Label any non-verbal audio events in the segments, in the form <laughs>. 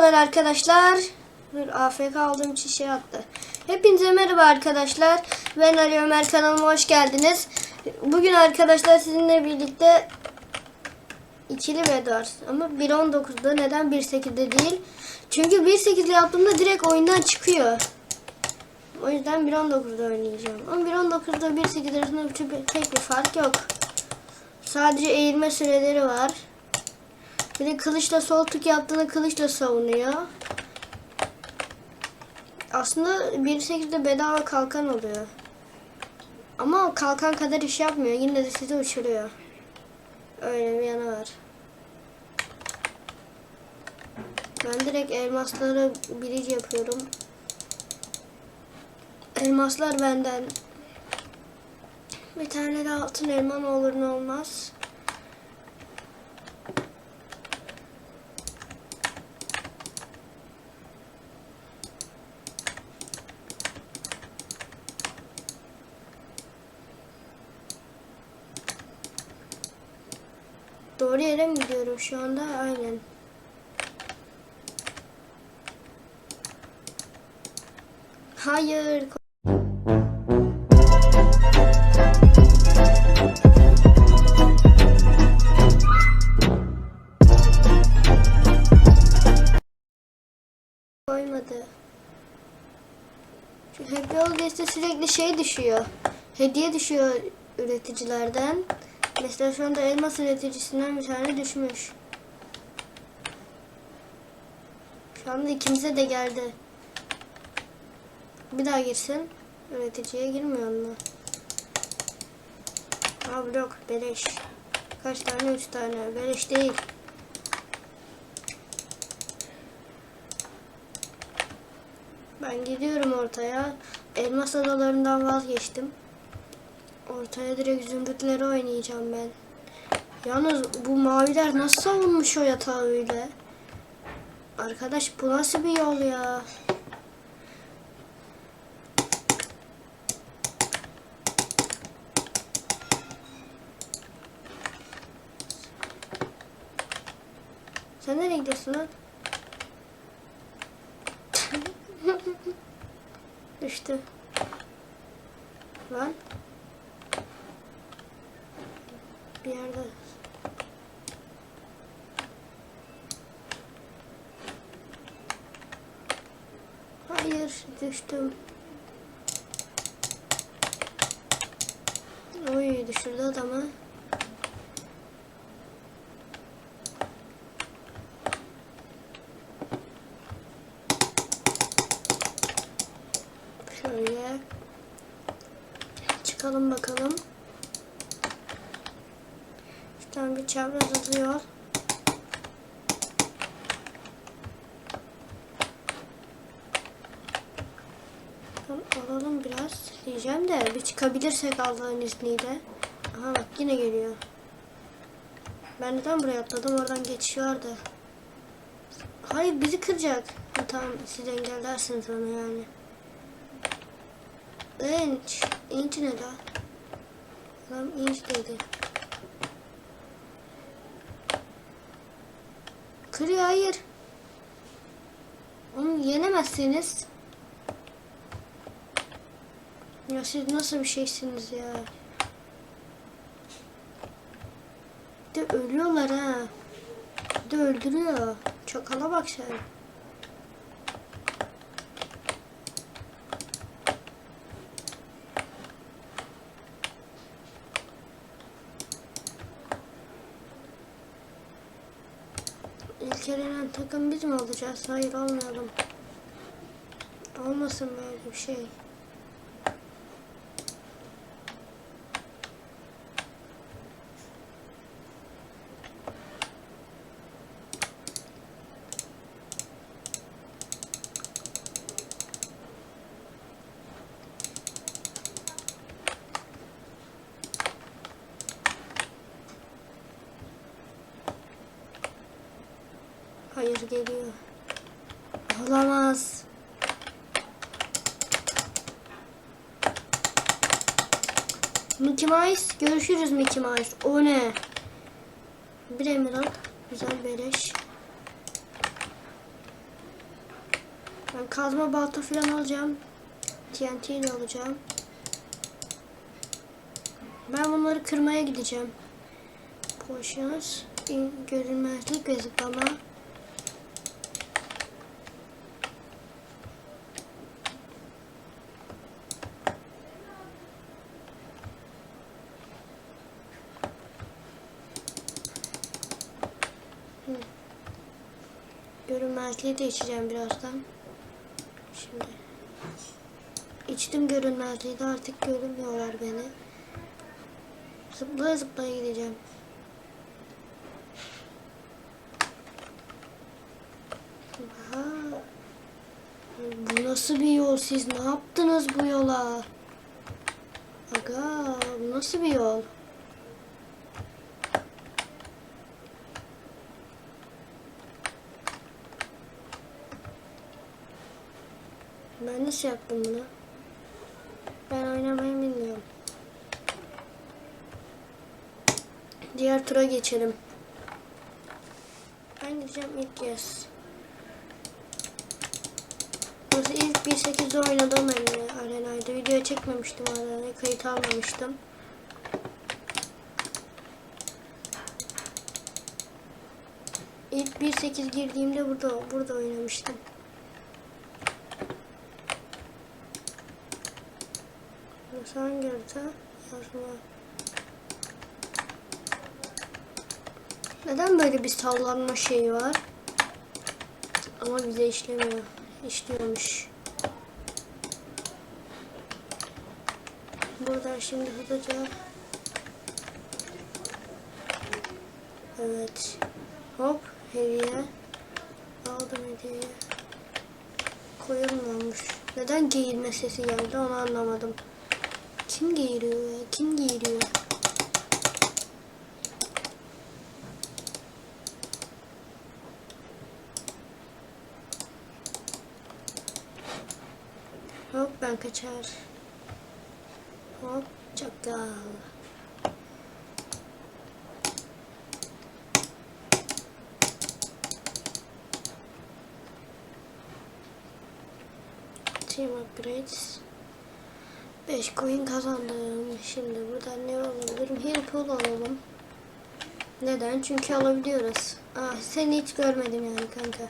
Merhabalar arkadaşlar. Bir AFK aldığım için şey attı. Hepinize merhaba arkadaşlar. Ben Ali Ömer kanalıma hoş geldiniz. Bugün arkadaşlar sizinle birlikte ikili Bedwars ama 1.19'da neden 1.8'de değil? Çünkü 1.8'de yaptığımda direkt oyundan çıkıyor. O yüzden 1.19'da oynayacağım. Ama 1.19'da 1.8 arasında tek bir fark yok. Sadece eğilme süreleri var. De kılıçla sol tık yaptığında kılıçla savunuyor. Aslında 1.8'de bedava kalkan oluyor. Ama kalkan kadar iş yapmıyor. Yine de sizi uçuruyor. Öyle bir yanı var. Ben direkt elmasları birinci yapıyorum. Elmaslar benden. Bir tane de altın elma olur ne olmaz. Doğru yere mi gidiyorum şu anda? Aynen. Hayır. Koymadı. Şu Happy Holidays'te sürekli şey düşüyor. Hediye düşüyor üreticilerden. Mesela şu anda elmas üreticisinden bir tane düşmüş. Şu anda ikimize de geldi. Bir daha girsin. Üreticiye girmiyor mu? Ha blok beleş. Kaç tane? Üç tane. Beleş değil. Ben gidiyorum ortaya. Elmas adalarından vazgeçtim. Ortaya direkt zümrütleri oynayacağım ben. Yalnız bu maviler nasıl savunmuş o yatağı öyle? Arkadaş bu nasıl bir yol ya? Sen nereye gidiyorsun lan? <laughs> Düştü. Lan. Bir yerde. Hayır düştüm. Oy düşürdü adamı. Şöyle. Çıkalım bakalım. Şuradan bir çapraz atıyor. Tamam, alalım biraz diyeceğim de bir çıkabilirsek Allah'ın izniyle. Aha bak yine geliyor. Ben neden buraya atladım? Oradan geçiş vardı. Hayır bizi kıracak. Ha, tamam siz engellersiniz onu yani. İnç. İnç ne la? Adam inç dedi. Kırıyor hayır. Onu yenemezsiniz. Ya siz nasıl bir şeysiniz ya? De ölüyorlar ha. De öldürüyor. Çakala bak sen. İlk elenen takım biz mi olacağız? Hayır olmayalım. Olmasın böyle bir şey. Hayır geliyor. Olamaz. Mickey Mouse. Görüşürüz Mickey Mouse. O ne? Bir emerald. Güzel beleş. Ben kazma balta falan alacağım. TNT ile alacağım. Ben bunları kırmaya gideceğim. Potions, görünmezlik ve zıplama. Hı. Görünmezliği de içeceğim birazdan. Şimdi içtim görünmezliği artık görünmüyorlar beni. Zıplaya zıplaya gideceğim. Aha. Bu nasıl bir yol? Siz ne yaptınız bu yola? Aga bu nasıl bir yol? Nasıl yaptım bunu? Ben oynamayı bilmiyorum. Diğer tura geçelim. Ben gideceğim ilk kez. Burası ilk 1.8'de oynadığım arena, arenaydı. Video çekmemiştim arenayı, kayıt almamıştım. İlk 1.8 girdiğimde burada burada oynamıştım. Hangi harita? Yazma. Neden böyle bir sallanma şeyi var? Ama bize işlemiyor. İşliyormuş. Buradan şimdi hızlıca Evet. Hop hediye. Aldım hediyeyi. Koyulmamış. Neden geğirme sesi geldi onu anlamadım. Kim geğiriyor ya? Kim geğiriyor? Hop ben kaçar. Hop çakal. Team upgrades. 5 coin kazandım. Şimdi buradan ne alabilirim? Herpool alalım. Neden? Çünkü alabiliyoruz. Ah seni hiç görmedim yani kanka.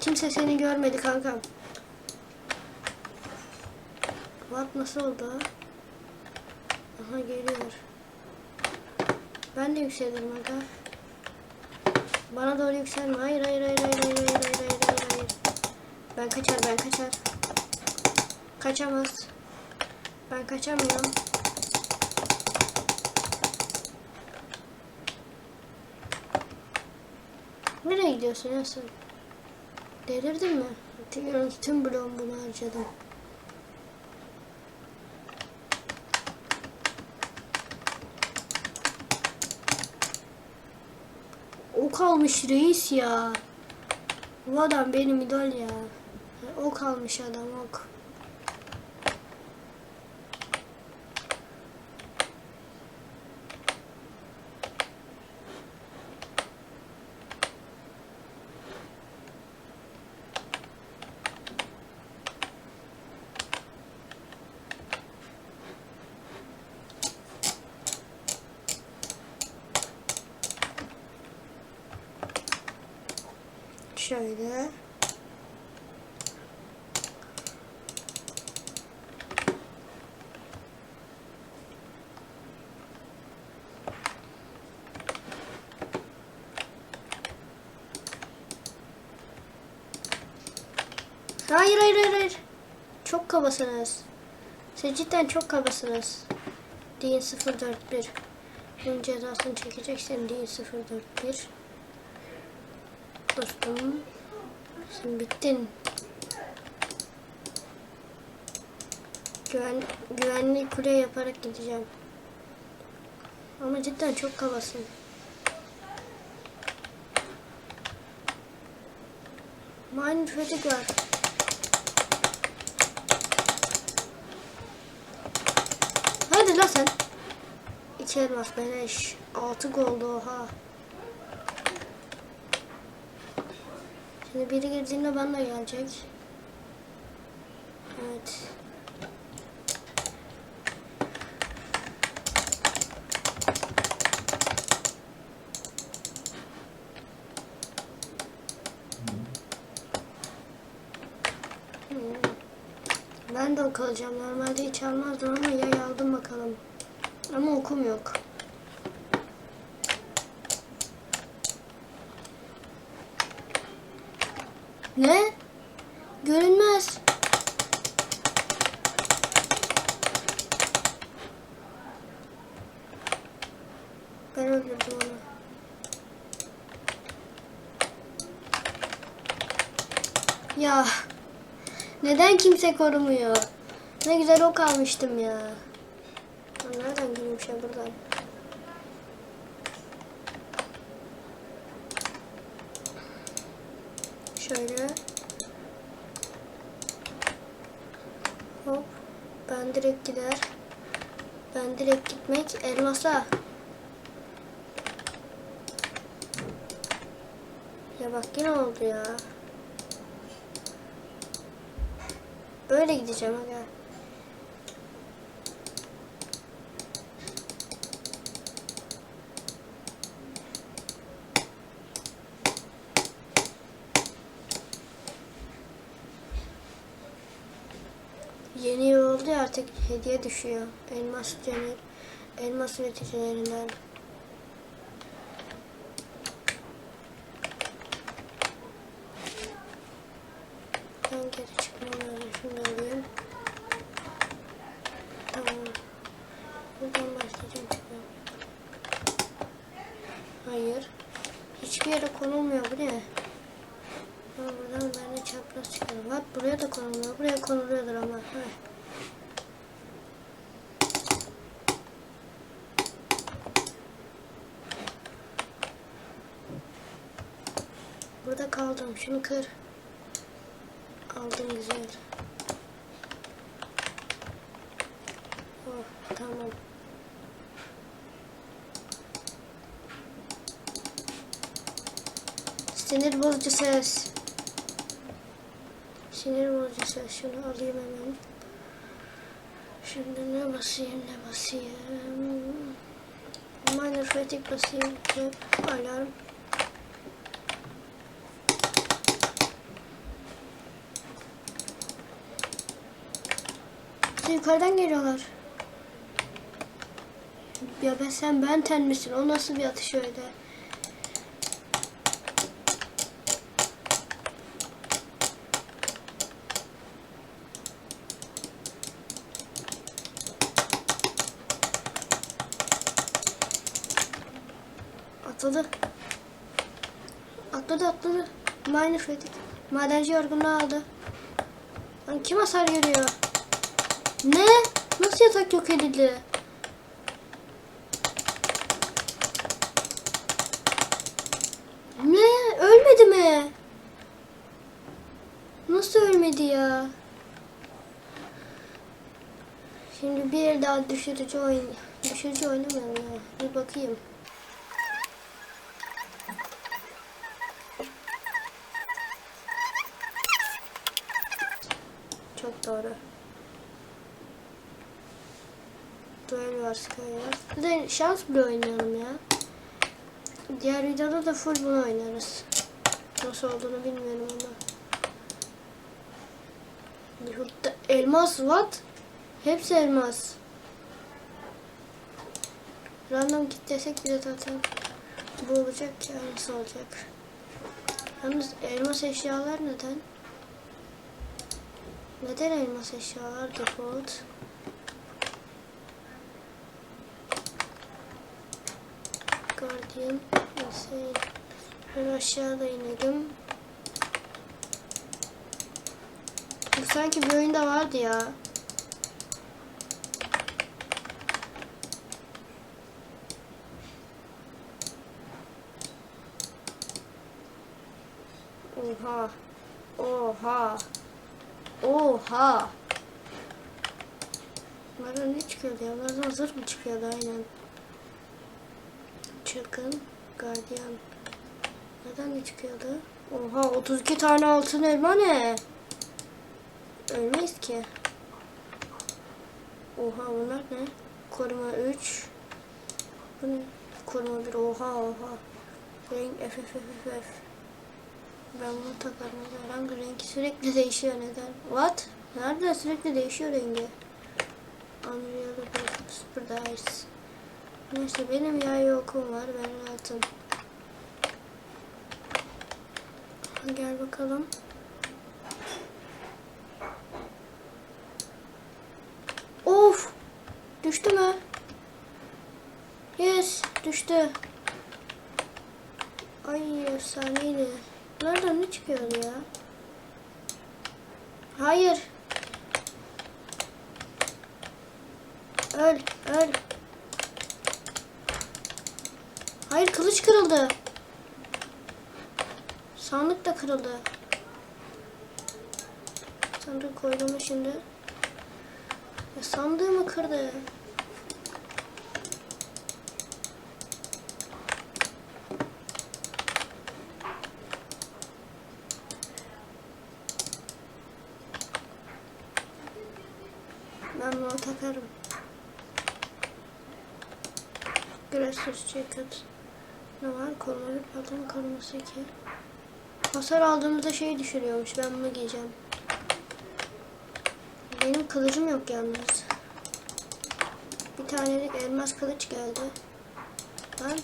Kimse seni görmedi kankam. What nasıl oldu? Aha geliyor. Ben de yükselirim kanka. Bana doğru yükselme. Hayır hayır hayır hayır hayır hayır hayır. hayır. Ben kaçar ben kaçar. Kaçamaz. Ben kaçamıyorum. Nereye gidiyorsun ya sen? Delirdin mi? Tüm, tüm bloğum bunu harcadım. Ok almış reis ya. Bu adam benim idol ya. Ok almış adam ok. Şöyle. Hayır hayır hayır hayır. Çok kabasınız. Siz cidden çok kabasınız. Değil 041. Bunun cezasını çekeceksin değil 041. Dostum. Sen bittin. Güven, güvenli kule yaparak gideceğim. Ama cidden çok kabasın. Mine fatigue var. neredesin lan sen? İki elmas beleş. Altı goldu oha. Şimdi biri girdiğinde ben de gelecek. Evet. Ben de ok alacağım. Normalde hiç almazdım ama yay aldım bakalım. Ama okum yok. Ne? Görünmez. Ben öldürdüm onu. Ya neden kimse korumuyor? Ne güzel ok almıştım ya. Nereden girmiş ya buradan? Şöyle. Hop. Ben direkt gider. Ben direkt gitmek elmasa. Ya bak yine oldu ya. Böyle gideceğim aga. Yeni yıl oldu ya artık hediye düşüyor. Elmas cennet, elmas üreticilerinden. Ben geri çıkmam lazım. Şunu da alayım. Tamam. Buradan başlayacağım çıkmam. Hayır. Hiçbir yere konulmuyor. Bu ne? Ama buradan ben de çapraz çıkarım. Bak buraya da konuluyor. Buraya konuluyordur ama. Heh. Burada kaldım. Şunu kır. Aldım güzel. Oh tamam. Sinir bozucu ses. Sinir bozucu ses. Şunu alayım hemen. Şimdi ne basayım ne basayım. Minor fatigue basayım. Hep alarm. Yukarıdan geliyorlar. Ya ben sen Benten misin? O nasıl bir atış öyle? Atladı. Atladı atladı. Mine Freddy. Madenci yorgunluğu aldı. Lan kim hasar görüyor? Ne? Nasıl yatak yok edildi? Ne? Ölmedi mi? Nasıl ölmedi ya? Şimdi bir daha düşürücü oyun. Düşürücü oynamayalım ya. Bir bakayım. Çok doğru. Duel var, Sky var. Bir de şans bile oynayalım ya. Diğer videoda da full bunu oynarız. Nasıl olduğunu bilmiyorum ama. Yurtta elmas what? Hepsi elmas. Random git desek bile zaten bu olacak ki aynısı olacak. Yalnız elmas eşyalar neden? Neden elmas eşyalar default? Guardian, Insane. Ben aşağıda inelim. Bu sanki bir oyunda vardı ya. Oha. Oha. Oha. Bunlardan ne çıkıyordu ya? Bunlardan zırh mı çıkıyordu aynen. Çakın. Gardiyan. Neden ne çıkıyordu? Oha 32 tane altın elma ne? Ölmeyiz ki. Oha bunlar ne? Koruma 3. Bu ne? Koruma 1. Oha oha. Renk F F F F. Ben bunu takarım. Herhangi renk sürekli değişiyor neden? What? Nerede sürekli değişiyor rengi? Unreal Super Dice. Neyse benim yay okum var. Ben rahatım. Gel bakalım. Of! Düştü mü? Yes, düştü. Ay efsaneydi. Nereden ne çıkıyordu ya? Hayır. Öl, öl. Hayır kılıç kırıldı. Sandık da kırıldı. Sandık koydum şimdi? Ya sandığımı kırdı. Ben bunu takarım. Gracious Jacket. Ne var? Koruma bir patron koruması 2. Hasar aldığımızda şey düşürüyormuş. Ben bunu giyeceğim. Benim kılıcım yok yalnız. Bir tanelik elmas kılıç geldi. Lan.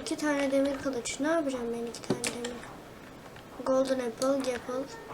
İki tane demir kılıç. Ne yapacağım ben iki tane demir? Golden apple, apple.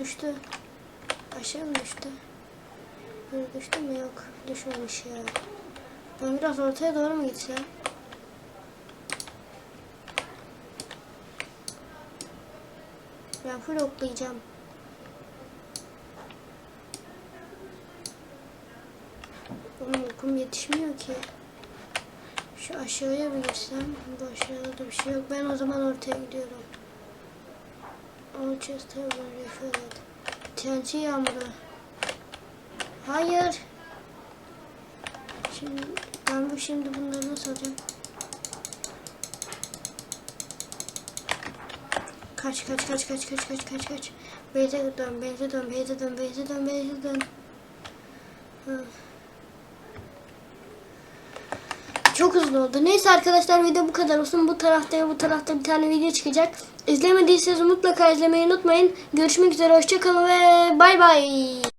Düştü. Aşağı mı düştü? Böyle düştü mü? Yok. Düşmemiş ya. Ben biraz ortaya doğru mu gitsem? Ben full oklayacağım. Oğlum okum yetişmiyor ki. Şu aşağıya bir gitsem. Bu aşağıda da bir şey yok. Ben o zaman ortaya gidiyorum. Been refilled. TNT yağmuru. Hayır. Şimdi ben bu şimdi bunları nasıl alacağım? Kaç kaç kaç kaç kaç kaç kaç kaç. Beyze dön, beyze dön, beyze dön, beyze dön, beyze dön. Çok hızlı oldu. Neyse arkadaşlar video bu kadar olsun. Bu tarafta bu tarafta bir tane video çıkacak. İzlemediyseniz mutlaka izlemeyi unutmayın. Görüşmek üzere. Hoşçakalın ve bay bay.